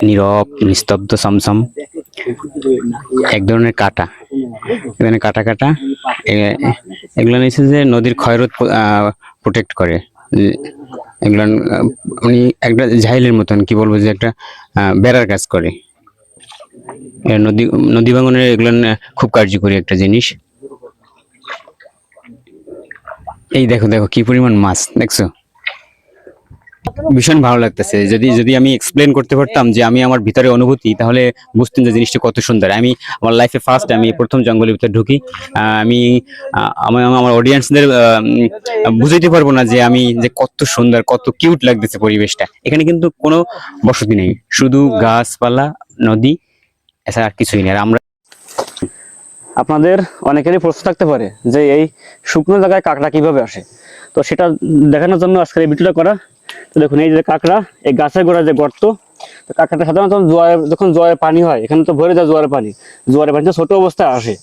নীরব, নিস্তব্ধ, সমসম। এক ধরনের কাটা। এখানে কাটা কাটা। এগুলো নিচ্ছে যে নদীর ক্ষয়রোধ প্রোটেক্ট করে। এগুলো মানে একটা ঝাইলের মতন, কি বলব যে একটা বেড়ার কাজ করে। নদী নদী ভাঙনের এগুলো খুব কার্যকরী একটা জিনিস। এই দেখো দেখো, কি পরিমাণ মাছ, দেখছ? ভীষণ ভালো লাগতেছে। যদি যদি আমি এক্সপ্লেন করতে পারতাম যে আমি আমার ভিতরে অনুভূতি, তাহলে বুঝতেন যে জিনিসটা কত সুন্দর। আমি আমার লাইফে ফার্স্ট আমি প্রথম জঙ্গলের ভিতরে ঢুকি। আমি আমি আমার অডিয়েন্সদের বুঝাইতে পারব না যে আমি যে কত সুন্দর, কত কিউট লাগতেছে পরিবেশটা। এখানে কিন্তু কোনো বসতি নেই। শুধু গাছপালা, নদী, এছাড়া আর কিছুই নেই। আর আমরা আপনাদের অনেকেরই প্রশ্ন থাকতে পারে যে এই শুকনো জায়গায় কাঁকড়া কীভাবে আসে? তো সেটা দেখানোর জন্য আজকের এই ভিডিওটা করা তো দেখুন, এই যে কাঁকড়া, এই গাছের গোড়ায় যে গর্ত, তো কাঁকড়াটা সাধারণত জোয়ার, যখন জোয়ারের পানি হয়, এখানে তো ভরে যায় জোয়ারের পানি। জোয়ারের পানিতে ছোট অবস্থায় আসে।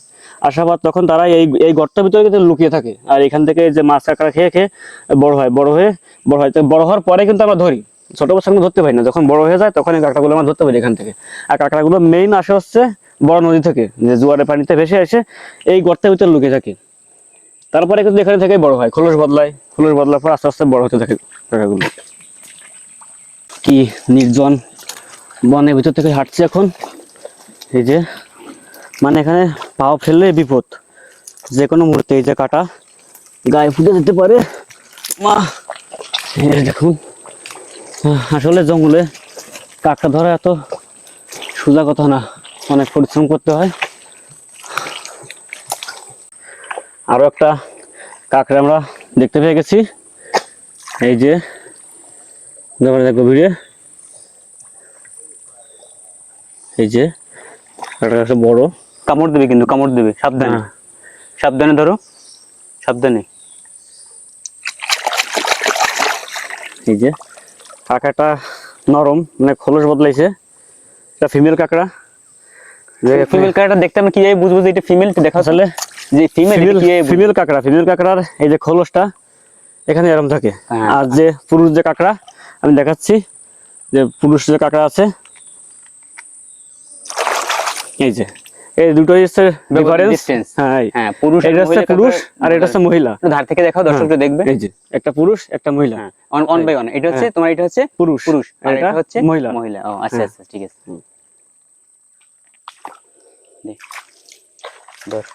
আসার পর তখন তারা এই এই গর্তের ভিতরে কিন্তু লুকিয়ে থাকে। আর এখান থেকে যে মাছ কাঁকড়া খেয়ে খেয়ে বড় হয়, বড় হয়ে, বড় হয়। তো বড় হওয়ার পরে কিন্তু আমরা ধরি। ছোট অবস্থা আমরা ধরতে পারি না। যখন বড় হয়ে যায় তখন এই কাঁকড়াগুলো আমরা ধরতে পারি এখান থেকে। আর কাঁকড়াগুলো মেইন আসে হচ্ছে বড় নদী থেকে, যে জোয়ারের পানিতে ভেসে এসে এই গর্তের ভিতরে লুকিয়ে থাকে। তারপরে কিন্তু এখানে থেকে বড় হয়, খোলস বদলায়। খোলস বদলার পর আস্তে আস্তে বড় হতে থাকে কাঁকড়াগুলো কি নির্জন বনের ভিতর থেকে হাঁটছি এখন। এই যে মানে এখানে পাও ফেললে বিপদ। যে কোনো মুহূর্তে এই যে কাটা গায়ে ফুটে যেতে পারে। মা দেখুন। আসলে জঙ্গলে কাকটা ধরা এত সোজা কথা না, অনেক পরিশ্রম করতে হয়। আরও একটা কাকড়া আমরা দেখতে পেয়ে গেছি। এই যে তারপরে দেখো ভিড়ে এই যে একটা বড়। কামড় দেবে কিন্তু কামড় দেবে সাবধানে। হ্যাঁ। সাবধানে ধরো সাবধানে। এই যে কাঁকড়াটা নরম মানে খোলস বদলাইছে। এটা ফিমেল কাঁকড়া। ফিমেল কাঁকড়া দেখতে আমি কি কীভাবে বুঝব যে এটা ফিমেল দেখা আসলে যে ফিমেল ফিমেল কাঁকড়া ফিমেল কাঁকড়ার এই যে খোলসটা এখানে এরম থাকে। হ্যাঁ। আর যে পুরুষ যে কাঁকড়া আমি দেখাচ্ছি যে পুরুষ যে কাঁকড়া আছে এই যে এই দুটোই হচ্ছে ডিফারেন্স হ্যাঁ হ্যাঁ পুরুষ এটা হচ্ছে পুরুষ আর এটা হচ্ছে মহিলা। ধার থেকে দেখাও দর্শকরা দেখবে। এই যে একটা পুরুষ একটা মহিলা। হ্যাঁ অন বাই ওয়ান এটা হচ্ছে। তোমার এটা হচ্ছে পুরুষ। পুরুষ আর এটা হচ্ছে মহিলা। মহিলা। ও আচ্ছা। আচ্ছা ঠিক আছে। দে। ধর।